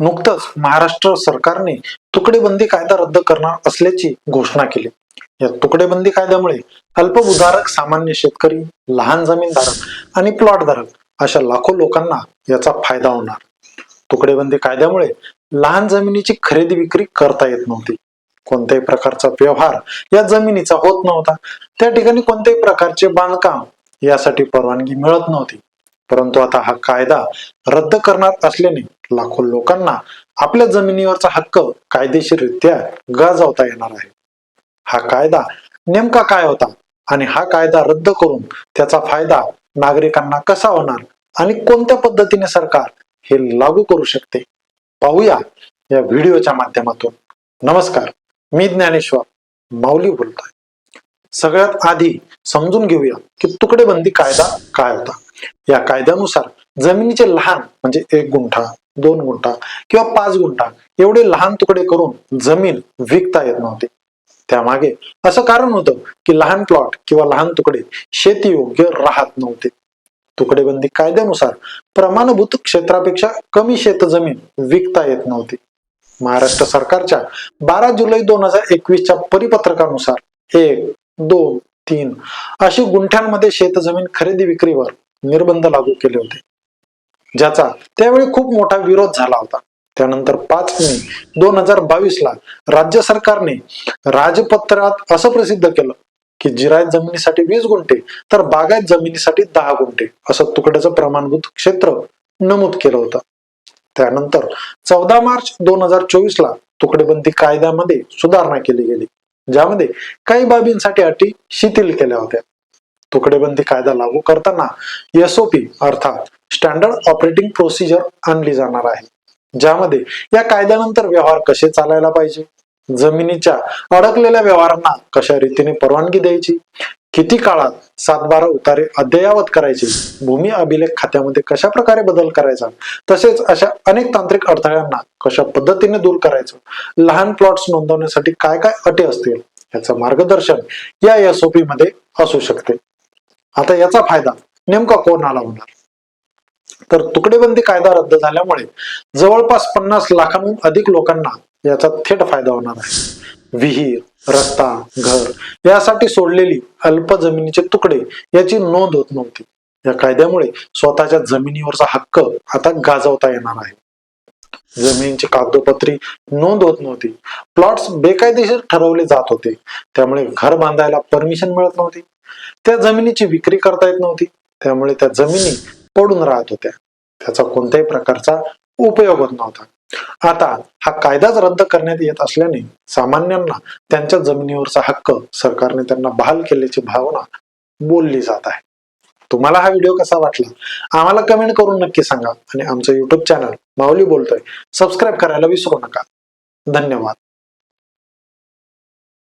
नुकतंच महाराष्ट्र सरकारने तुकडेबंदी कायदा रद्द करणार असल्याची घोषणा केली. या तुकडेबंदी कायद्यामुळे अल्पभूधारक सामान्य शेतकरी लहान जमीनधारक आणि प्लॉटधारक अशा लाखो लोकांना याचा फायदा होणार. तुकडेबंदी कायद्यामुळे लहान जमिनीची खरेदी विक्री करता येत नव्हती. कोणत्याही प्रकारचा व्यवहार या जमिनीचा होत नव्हता. त्या ठिकाणी कोणत्याही प्रकारचे बांधकाम यासाठी परवानगी मिळत नव्हती. परंतु आता हा कायदा रद्द करणार असल्याने लाखो लोकांना आपल्या जमिनीवरचा हक्क कायदेशीररित्या गाजवता येणार आहे. हा कायदा नेमका काय होता आणि हा कायदा रद्द करून त्याचा फायदा नागरिकांना कसा होणार आणि कोणत्या पद्धतीने सरकार हे लागू करू शकते? पाहूया या व्हिडिओच्या माध्यमातून. नमस्कार मी ज्ञानेश्वर माऊली बोलतोय. सगळ्यात आधी समजून घेऊया की तुकडेबंदी कायदा काय होता. या कायद्यानुसार जमिनीचे लहान म्हणजे एक गुंठा दोन गुंठा किंवा पाच गुंठा एवढे लहान तुकडे करून जमीन विकता येत नव्हती. त्यामागे असं कारण होतं की लहान प्लॉट किंवा लहान तुकडे शेतीयोग्य राहत नव्हते. तुकडेबंदी कायद्यानुसार प्रमाणभूत क्षेत्रापेक्षा कमी शेतजमीन विकता येत नव्हती. महाराष्ट्र सरकारच्या बारा जुलै दोन हजार एकवीसच्या परिपत्रकानुसार एक दोन तीन अशी गुंठ्यांमध्ये शेतजमीन खरेदी विक्रीवर निर्बंध लागू केले होते. ज्याचा त्यावेळी खूप मोठा विरोध झाला होता. त्यानंतर पाच मे दोन हजार बावीस ला राज्य सरकारने राजपत्रात असं प्रसिद्ध केलं की जिरायत जमिनीसाठी वीस गुंठे तर बागायत जमिनीसाठी दहा गुंठे असं तुकड्याचं प्रमाणभूत क्षेत्र नमूद केलं होतं. त्यानंतर चौदा मार्च दोन हजार चोवीस ला तुकडेबंदी कायद्यामध्ये सुधारणा केली गेली. ज्यामध्ये काही बाबींसाठी अटी शिथिल केल्या होत्या. तुकडेबंदी कायदा लागू करताना एसओपी अर्थात स्टँडर्ड ऑपरेटिंग प्रोसिजर आणली जाणार आहे. ज्यामध्ये या कायद्यानंतर व्यवहार कसे चालायला पाहिजे? जमिनीच्या अडकलेल्या व्यवहारांना कशा रीतीने परवानगी द्यायची? किती काळात सातबारा उतारे अद्ययावत करायचे? भूमी अभिलेख खात्यामध्ये कशा प्रकारे बदल करायचा? तसेच अशा अनेक तांत्रिक अडथळ्यांना कशा पद्धतीने दूर करायचं? लहान प्लॉट्स नोंदवण्यासाठी काय काय अटी असतील? याचं मार्गदर्शन या एसओपी मध्ये असू शकते. आता याचा फायदा नेमका कोणाला होणार तर तुकडेबंदी कायदा रद्द झाल्यामुळे जवळपास पन्नास लाखांहून अधिक लोकांना याचा थेट फायदा होणार आहे. विहीर रस्ता घर यासाठी सोडलेली अल्प जमिनीचे तुकडे याची नोंद होत नव्हती. या कायद्यामुळे स्वतःच्या जमिनीवरचा हक्क आता गाजवता येणार आहे. जमिनीची कागदोपत्री नोंद होत नव्हती. प्लॉट्स बेकायदेशीर ठरवले जात होते. त्यामुळे घर बांधायला परमिशन मिळत नव्हती. त्या जमिनीची विक्री करता येत नव्हती. त्यामुळे त्या जमिनी पडून राहत होत्या. त्याचा कोणत्याही प्रकारचा उपयोग होत नव्हता. आता हा कायदाच रद्द करण्यात येत असल्याने सामान्यांना त्यांच्या जमिनीवरचा हक्क सरकारने त्यांना बहाल केल्याची भावना बोलली जात आहे. तुम्हाला हा व्हिडिओ कसा वाटला? आम्हाला कमेंट करून नक्की सांगा. आणि आमचं युट्यूब चॅनल माऊली बोलतोय. सबस्क्राईब करायला विसरू नका. धन्यवाद.